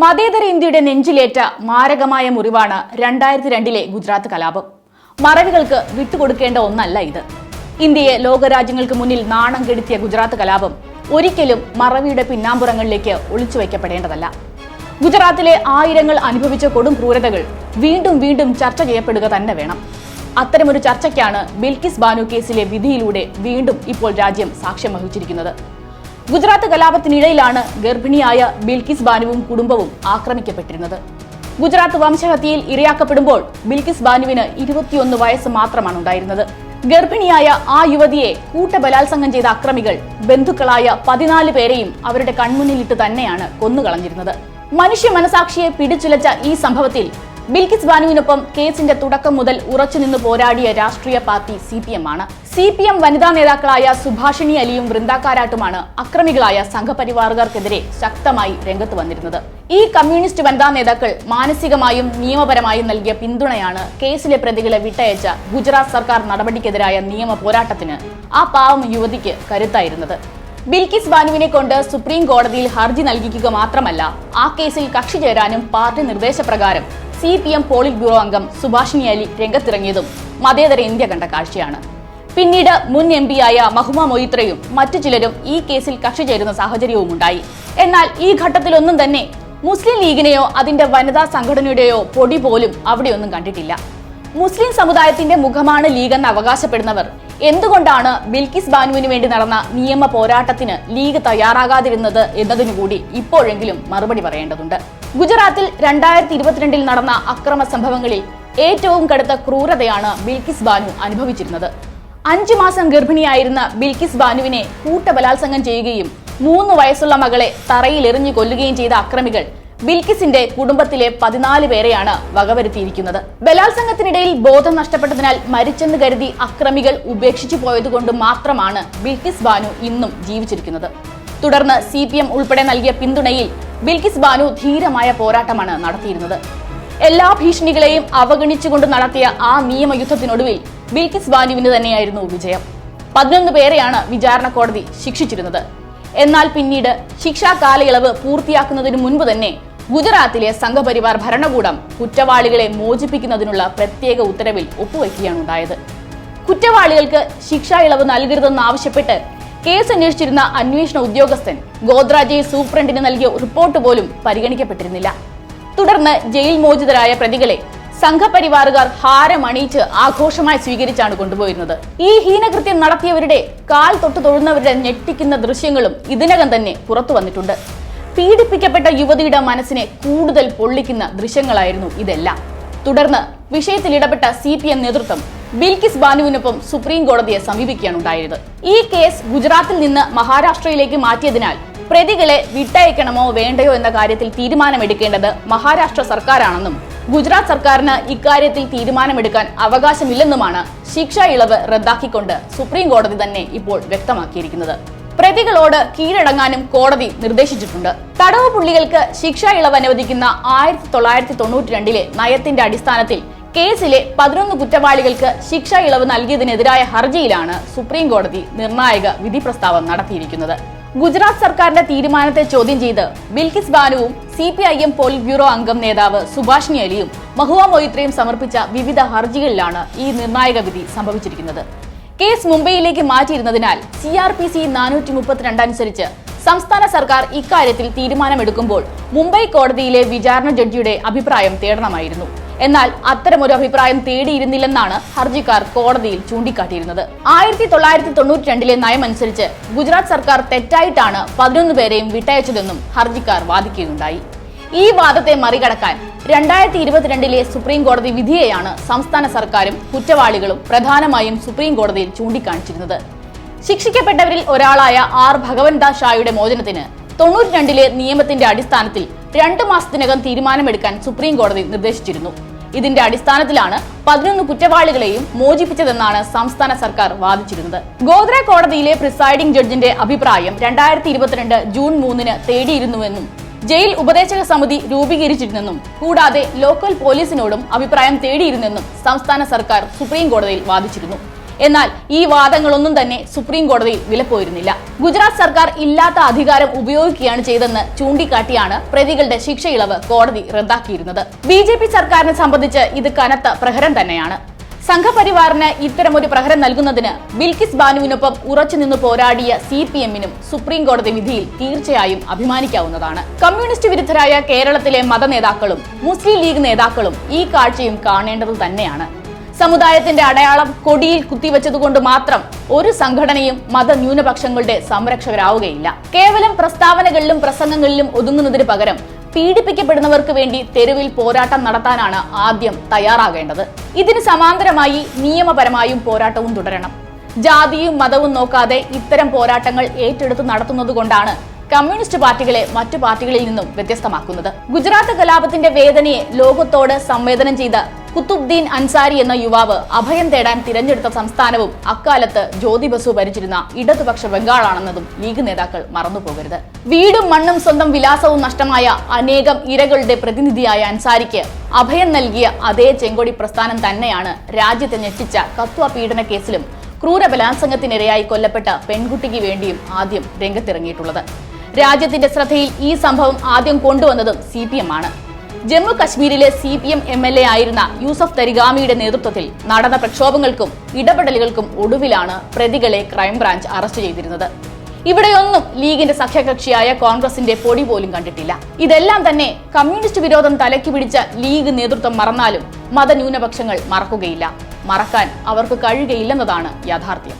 മതേതര ഇന്ത്യയുടെ നെഞ്ചിലേറ്റ മാരകമായ മുറിവാണ് രണ്ടായിരത്തി രണ്ടിലെ ഗുജറാത്ത് കലാപം. മറവികൾക്ക് വിട്ടുകൊടുക്കേണ്ട ഒന്നല്ല ഇത്. ഇന്ത്യയെ ലോകരാജ്യങ്ങൾക്ക് മുന്നിൽ നാണം കെടുത്തിയ ഗുജറാത്ത് കലാപം ഒരിക്കലും മറവിയുടെ പിന്നാമ്പുറങ്ങളിലേക്ക് ഒളിച്ചു വയ്ക്കപ്പെടേണ്ടതല്ല. ഗുജറാത്തിലെ ആയിരങ്ങൾ അനുഭവിച്ച കൊടും ക്രൂരതകൾ വീണ്ടും വീണ്ടും ചർച്ച ചെയ്യപ്പെടുക തന്നെ വേണം. അത്തരമൊരു ചർച്ചയ്ക്കാണ് ബിൽക്കിസ് ബാനു കേസിലെ വിധിയിലൂടെ വീണ്ടും ഇപ്പോൾ രാജ്യം സാക്ഷ്യം വഹിച്ചിരിക്കുന്നത്. ഗുജറാത്ത് കലാപത്തിനിടയിലാണ് ഗർഭിണിയായ ബിൽക്കിസ് ബാനുവും കുടുംബവും ആക്രമിക്കപ്പെട്ടിരുന്നത്. ഗുജറാത്ത് വംശഹത്യയിൽ ഇരയാക്കപ്പെടുമ്പോൾ ബിൽക്കിസ് ബാനുവിന് ഇരുപത്തിയൊന്ന് വയസ്സ് മാത്രമാണ് ഉണ്ടായിരുന്നത് ഗർഭിണിയായ ആ യുവതിയെ കൂട്ടബലാത്സംഗം ചെയ്ത അക്രമികൾ ബന്ധുക്കളായ പതിനാല് പേരെയും അവരുടെ കൺമുന്നിലിട്ട് തന്നെയാണ് കൊന്നുകളഞ്ഞിരുന്നത്. മനുഷ്യ മനസാക്ഷിയെ പിടിച്ചുലച്ച ഈ സംഭവത്തിൽ ബിൽക്കിസ് ബാനുവിനൊപ്പം കേസിന്റെ തുടക്കം മുതൽ ഉറച്ചുനിന്ന് പോരാടിയ രാഷ്ട്രീയ പാർട്ടി സി ആണ്. സി പി എം വനിതാ നേതാക്കളായ സുഭാഷിണി അലിയും വൃന്ദാക്കാരാട്ടുമാണ് അക്രമികളായ സംഘപരിവാറുകാർക്കെതിരെ ശക്തമായി രംഗത്ത് വന്നിരുന്നത്. ഈ കമ്മ്യൂണിസ്റ്റ് വനിതാ നേതാക്കൾ മാനസികമായും നിയമപരമായും നൽകിയ പിന്തുണയാണ് കേസിലെ പ്രതികളെ വിട്ടയച്ച ഗുജറാത്ത് സർക്കാർ നടപടിക്കെതിരായ നിയമ പോരാട്ടത്തിന് ആ പാവം യുവതിക്ക് കരുത്തായിരുന്നത്. ബിൽക്കിസ് ബാനുവിനെ കൊണ്ട് സുപ്രീം കോടതിയിൽ ഹർജി നൽകിക്കുക മാത്രമല്ല ആ കേസിൽ കക്ഷി ചേരാനും പാർട്ടി നിർദ്ദേശപ്രകാരം C P M polit bureau അംഗം സുഭാഷിണി അലി രംഗത്തിറങ്ങിയതും മതേതര ഇന്ത്യ കണ്ട കാഴ്ചയാണ്. പിന്നീട് മുൻ എം പിയായ മഹുമ മൊയ്ത്രയും മറ്റു ചിലരും ഈ കേസിൽ കക്ഷി ചേരുന്ന സാഹചര്യവും ഉണ്ടായി. എന്നാൽ ഈ ഘട്ടത്തിലൊന്നും തന്നെ മുസ്ലിം ലീഗിനെയോ അതിന്റെ വനിതാ സംഘടനയുടെയോ പൊടി പോലും അവിടെയൊന്നും കണ്ടിട്ടില്ല. മുസ്ലിം സമുദായത്തിന്റെ മുഖമാണ് ലീഗ് എന്ന് അവകാശപ്പെടുന്നവർ. എന്തുകൊണ്ടാണ് ബിൽക്കിസ് ബാനുവിന് വേണ്ടി നടന്ന നിയമ പോരാട്ടത്തിന് ലീഗ് തയ്യാറാകാതിരുന്നത് എന്നതിനുകൂടി ഇപ്പോഴെങ്കിലും മറുപടി പറയേണ്ടതുണ്ട്. ഗുജറാത്തിൽ രണ്ടായിരത്തി ഇരുപത്തിരണ്ടിൽ നടന്ന അക്രമ സംഭവങ്ങളിൽ ഏറ്റവും കടുത്ത ക്രൂരതയാണ് ബിൽക്കിസ് ബാനു അനുഭവിച്ചിരുന്നത്. അഞ്ചു മാസം ഗർഭിണിയായിരുന്ന ബിൽക്കിസ് ബാനുവിനെ കൂട്ടബലാത്സംഗം ചെയ്യുകയും മൂന്ന് വയസ്സുള്ള മകളെ തറയിൽ എറിഞ്ഞു കൊല്ലുകയും ചെയ്ത അക്രമികൾ ബിൽക്കിസിന്റെ കുടുംബത്തിലെ പതിനാല് പേരെയാണ് വകവരുത്തിയിരിക്കുന്നത്. ബലാത്സംഗത്തിനിടയിൽ ബോധം നഷ്ടപ്പെട്ടതിനാൽ മരിച്ചെന്ന് കരുതി അക്രമികൾ ഉപേക്ഷിച്ചു പോയതുകൊണ്ട് മാത്രമാണ് ബിൽക്കിസ് ബാനു ഇന്നും ജീവിച്ചിരിക്കുന്നത്. തുടർന്ന് സി പി എം ഉൾപ്പെടെ നൽകിയ പിന്തുണയിൽ ബിൽക്കിസ് ബാനു ധീരമായ പോരാട്ടമാണ് നടത്തിയിരുന്നത്. എല്ലാ ഭീഷണികളെയും അവഗണിച്ചുകൊണ്ട് നടത്തിയ ആ നിയമയുദ്ധത്തിനൊടുവിൽ ബിൽക്കിസ് ബാലുവിന് തന്നെയായിരുന്നു വിജയം. പതിനൊന്ന് പേരെയാണ് വിചാരണ കോടതി ശിക്ഷിച്ചിരുന്നത്. എന്നാൽ പിന്നീട് ശിക്ഷാ കാലയളവ് പൂർത്തിയാക്കുന്നതിന് മുൻപ് തന്നെ ഗുജറാത്തിലെ സംഘപരിവാർ ഭരണകൂടം കുറ്റവാളികളെ മോചിപ്പിക്കുന്നതിനുള്ള പ്രത്യേക ഉത്തരവിൽ ഒപ്പുവയ്ക്കുകയാണ് ഉണ്ടായത് കുറ്റവാളികൾക്ക് ശിക്ഷാ ഇളവ് നൽകരുതെന്നാവശ്യപ്പെട്ട് കേസ് അന്വേഷിച്ചിരുന്ന അന്വേഷണ ഉദ്യോഗസ്ഥൻ ഗോദ്രാജെ സൂപ്രണ്ടിന് നൽകിയ റിപ്പോർട്ട് പോലും പരിഗണിക്കപ്പെട്ടിരുന്നില്ല. തുടർന്ന് ജയിൽ മോചിതരായ പ്രതികളെ സംഘപരിവാറുകാർ ഹാരമണിയിച്ച് ആഘോഷമായി സ്വീകരിച്ചാണ് കൊണ്ടുപോയിരുന്നത്. ഈ ഹീനകൃത്യം നടത്തിയവരുടെ കാൽ തൊട്ട് തൊഴുന്നവരുടെ ഞെട്ടിക്കുന്ന ദൃശ്യങ്ങളും ഇതിനകം തന്നെ പുറത്തു വന്നിട്ടുണ്ട്. പീഡിപ്പിക്കപ്പെട്ട യുവതിയുടെ മനസ്സിനെ കൂടുതൽ പൊള്ളിക്കുന്ന ദൃശ്യങ്ങളായിരുന്നു ഇതെല്ലാം. തുടർന്ന് വിഷയത്തിൽ ഇടപെട്ട സി പി എം നേതൃത്വം ബിൽക്കിസ് ബാനുവിനൊപ്പം സുപ്രീം കോടതിയെ സമീപിക്കുകയാണ് ഉണ്ടായത് ഈ കേസ് ഗുജറാത്തിൽ നിന്ന് മഹാരാഷ്ട്രയിലേക്ക് മാറ്റിയതിനാൽ പ്രതികളെ വിട്ടയക്കണമോ വേണ്ടയോ എന്ന കാര്യത്തിൽ തീരുമാനമെടുക്കേണ്ടത് മഹാരാഷ്ട്ര സർക്കാരാണെന്നും ഗുജറാത്ത് സർക്കാരിന് ഇക്കാര്യത്തിൽ തീരുമാനമെടുക്കാൻ അവകാശമില്ലെന്നുമാണ് ശിക്ഷാ ഇളവ് റദ്ദാക്കിക്കൊണ്ട് സുപ്രീം കോടതി തന്നെ ഇപ്പോൾ വ്യക്തമാക്കിയിരിക്കുന്നത്. പ്രതികളോട് കീഴടങ്ങാനും കോടതി നിർദ്ദേശിച്ചിട്ടുണ്ട്. തടവ് പുള്ളികൾക്ക് ശിക്ഷാ ഇളവ് അനുവദിക്കുന്ന ആയിരത്തി തൊള്ളായിരത്തി തൊണ്ണൂറ്റി രണ്ടിലെ നയത്തിന്റെ അടിസ്ഥാനത്തിൽ കേസിലെ പതിനൊന്ന് കുറ്റവാളികൾക്ക് ശിക്ഷാ ഇളവ് നൽകിയതിനെതിരായ ഹർജിയിലാണ് സുപ്രീം കോടതി നിർണായക വിധി പ്രസ്താവം നടത്തിയിരിക്കുന്നത്. ഗുജറാത്ത് സർക്കാരിന്റെ തീരുമാനത്തെ ചോദ്യം ചെയ്ത് Bilkis ബാനുവും C P I M politburo അംഗം നേതാവ് സുഭാഷിനി അലിയും മഹുവ മൊയ്ത്രയും സമർപ്പിച്ച വിവിധ ഹർജികളിലാണ് ഈ നിർണായക വിധി സംഭവിച്ചിരിക്കുന്നത്. കേസ് മുംബൈയിലേക്ക് മാറ്റിയിരുന്നതിനാൽ സി ആർ പി സി നാനൂറ്റി മുപ്പത്തിരണ്ട് അനുസരിച്ച് സംസ്ഥാന സർക്കാർ ഇക്കാര്യത്തിൽ തീരുമാനമെടുക്കുമ്പോൾ മുംബൈ കോടതിയിലെ വിചാരണ ജഡ്ജിയുടെ അഭിപ്രായം തേടണമായിരുന്നു. എന്നാൽ അത്തരമൊരു അഭിപ്രായം തേടിയിരുന്നില്ലെന്നാണ് ഹർജിക്കാർ കോടതിയിൽ ചൂണ്ടിക്കാട്ടിയിരുന്നത്. ആയിരത്തി തൊള്ളായിരത്തി തൊണ്ണൂറ്റി രണ്ടിലെ നയമനുസരിച്ച് ഗുജറാത്ത് സർക്കാർ തെറ്റായിട്ടാണ് പതിനൊന്ന് പേരെയും വിട്ടയച്ചതെന്നും ഹർജിക്കാർ വാദിക്കുകയുണ്ടായി. ഈ വാദത്തെ മറികടക്കാൻ രണ്ടായിരത്തി ഇരുപത്തിരണ്ടിലെ സുപ്രീം കോടതി വിധിയെയാണ് സംസ്ഥാന സർക്കാരും കുറ്റവാളികളും പ്രധാനമായും സുപ്രീം കോടതിയിൽ ചൂണ്ടിക്കാണിച്ചിരുന്നത്. ശിക്ഷിക്കപ്പെട്ടവരിൽ ഒരാളായ ആർ ഭഗവൻദാസ് ഷായുടെ മോചനത്തിന് തൊണ്ണൂറ്റി രണ്ടിലെ നിയമത്തിന്റെ അടിസ്ഥാനത്തിൽ രണ്ടു മാസത്തിനകം തീരുമാനമെടുക്കാൻ സുപ്രീം കോടതി നിർദ്ദേശിച്ചിരുന്നു. ഇതിന്റെ അടിസ്ഥാനത്തിലാണ് പതിനൊന്ന് കുറ്റവാളികളെയും മോചിപ്പിച്ചതെന്നാണ് സംസ്ഥാന സർക്കാർ വാദിച്ചിരുന്നത്. ഗോദ്ര കോടതിയിലെ പ്രിസൈഡിംഗ് ജഡ്ജിന്റെ അഭിപ്രായം രണ്ടായിരത്തി ഇരുപത്തിരണ്ട് ജൂൺ മൂന്നിന് തേടിയിരുന്നുവെന്നും ജയിൽ ഉപദേശക സമിതി രൂപീകരിച്ചിരുന്നെന്നും കൂടാതെ ലോക്കൽ പോലീസിനോടും അഭിപ്രായം തേടിയിരുന്നെന്നും സംസ്ഥാന സർക്കാർ സുപ്രീം കോടതിയിൽ വാദിച്ചിരുന്നു. എന്നാൽ ഈ വാദങ്ങളൊന്നും തന്നെ സുപ്രീം കോടതിയിൽ വിലപ്പോയിരുന്നില്ല. ഗുജറാത്ത് സർക്കാർ ഇല്ലാത്ത അധികാരം ഉപയോഗിക്കുകയാണ് ചെയ്തെന്ന് ചൂണ്ടിക്കാട്ടിയാണ് പ്രതികളുടെ ശിക്ഷ ഇളവ് കോടതി റദ്ദാക്കിയിരുന്നത്. ബി ജെ പി സർക്കാരിനെ സംബന്ധിച്ച് ഇത് കനത്ത പ്രഹരം തന്നെയാണ്. സംഘപരിവാറിന് ഇത്തരമൊരു പ്രഹരം നൽകുന്നതിന് ബിൽക്കിസ് ബാനുവിനൊപ്പം ഉറച്ചുനിന്ന് പോരാടിയ സി പി എമ്മിനും സുപ്രീം കോടതി വിധിയിൽ തീർച്ചയായും അഭിമാനിക്കാവുന്നതാണ്. കമ്മ്യൂണിസ്റ്റ് വിരുദ്ധരായ കേരളത്തിലെ മതനേതാക്കളും മുസ്ലിം ലീഗ് നേതാക്കളും ഈ കാഴ്ചയും കാണേണ്ടത് തന്നെയാണ്. സമുദായത്തിന്റെ അടയാളം കൊടിയിൽ കുത്തിവെച്ചതുകൊണ്ട് മാത്രം ഒരു സംഘടനയും മതന്യൂനപക്ഷങ്ങളുടെ സംരക്ഷകരാവുകയില്ല. കേവലം പ്രസ്താവനകളിലും പ്രസംഗങ്ങളിലും ഒതുങ്ങുന്നതിന് പകരം പീഡിപ്പിക്കപ്പെടുന്നവർക്ക് വേണ്ടി തെരുവിൽ പോരാട്ടം നടത്താനാണ് ആദ്യം തയ്യാറാകേണ്ടത്. ഇതിന് സമാന്തരമായി നിയമപരമായും പോരാട്ടവും തുടരണം. ജാതിയും മതവും നോക്കാതെ ഇത്തരം പോരാട്ടങ്ങൾ ഏറ്റെടുത്ത് നടത്തുന്നതുകൊണ്ടാണ് കമ്മ്യൂണിസ്റ്റ് പാർട്ടികളെ മറ്റു പാർട്ടികളിൽ നിന്നും വ്യത്യസ്തമാക്കുന്നത്. ഗുജറാത്ത് കലാപത്തിന്റെ വേദനയെ ലോകത്തോട് സംവേദനം ചെയ്ത കുത്തുബ്ദീൻ അൻസാരി എന്ന യുവാവ് അഭയം തേടാൻ തിരഞ്ഞെടുത്ത സംസ്ഥാനവും അക്കാലത്ത് ജ്യോതി ബസു ഭരിച്ചിരുന്ന ഇടതുപക്ഷ ബംഗാളാണെന്നതും ലീഗ് നേതാക്കൾ മറന്നുപോകരുത്. വീടും മണ്ണും സ്വന്തം വിലാസവും നഷ്ടമായ അനേകം ഇരകളുടെ പ്രതിനിധിയായ അൻസാരിക്ക് അഭയം നൽകിയ അതേ ചെങ്കൊടി പ്രസ്ഥാനം തന്നെയാണ് രാജ്യത്തെ ഞെട്ടിച്ച കത്വ പീഡന കേസിലും ക്രൂര ബലാത്സംഗത്തിനിരയായി കൊല്ലപ്പെട്ട പെൺകുട്ടിക്ക് വേണ്ടിയും ആദ്യം രംഗത്തിറങ്ങിയിട്ടുള്ളത്. രാജ്യത്തിന്റെ ശ്രദ്ധയിൽ ഈ സംഭവം ആദ്യം കൊണ്ടുവന്നതും സി പി എം ആണ്. ജമ്മു കശ്മീരിലെ C P M M L A ആയിരുന്ന യൂസഫ് തരിഗാമിയുടെ നേതൃത്വത്തിൽ നടന്ന പ്രക്ഷോഭങ്ങൾക്കും ഇടപെടലുകൾക്കും ഒടുവിലാണ് പ്രതികളെ ക്രൈംബ്രാഞ്ച് അറസ്റ്റ് ചെയ്തിരുന്നത്. ഇവിടെയൊന്നും ലീഗിന്റെ സഖ്യകക്ഷിയായ കോൺഗ്രസിന്റെ പൊടി പോലും കണ്ടിട്ടില്ല. ഇതെല്ലാം തന്നെ കമ്മ്യൂണിസ്റ്റ് വിരോധം തലയ്ക്ക് പിടിച്ച ലീഗ് നേതൃത്വം മറന്നാലും മതന്യൂനപക്ഷങ്ങൾ മറക്കുകയില്ല. മറക്കാൻ അവർക്ക് കഴിയുകയില്ലെന്നതാണ് യാഥാർത്ഥ്യം.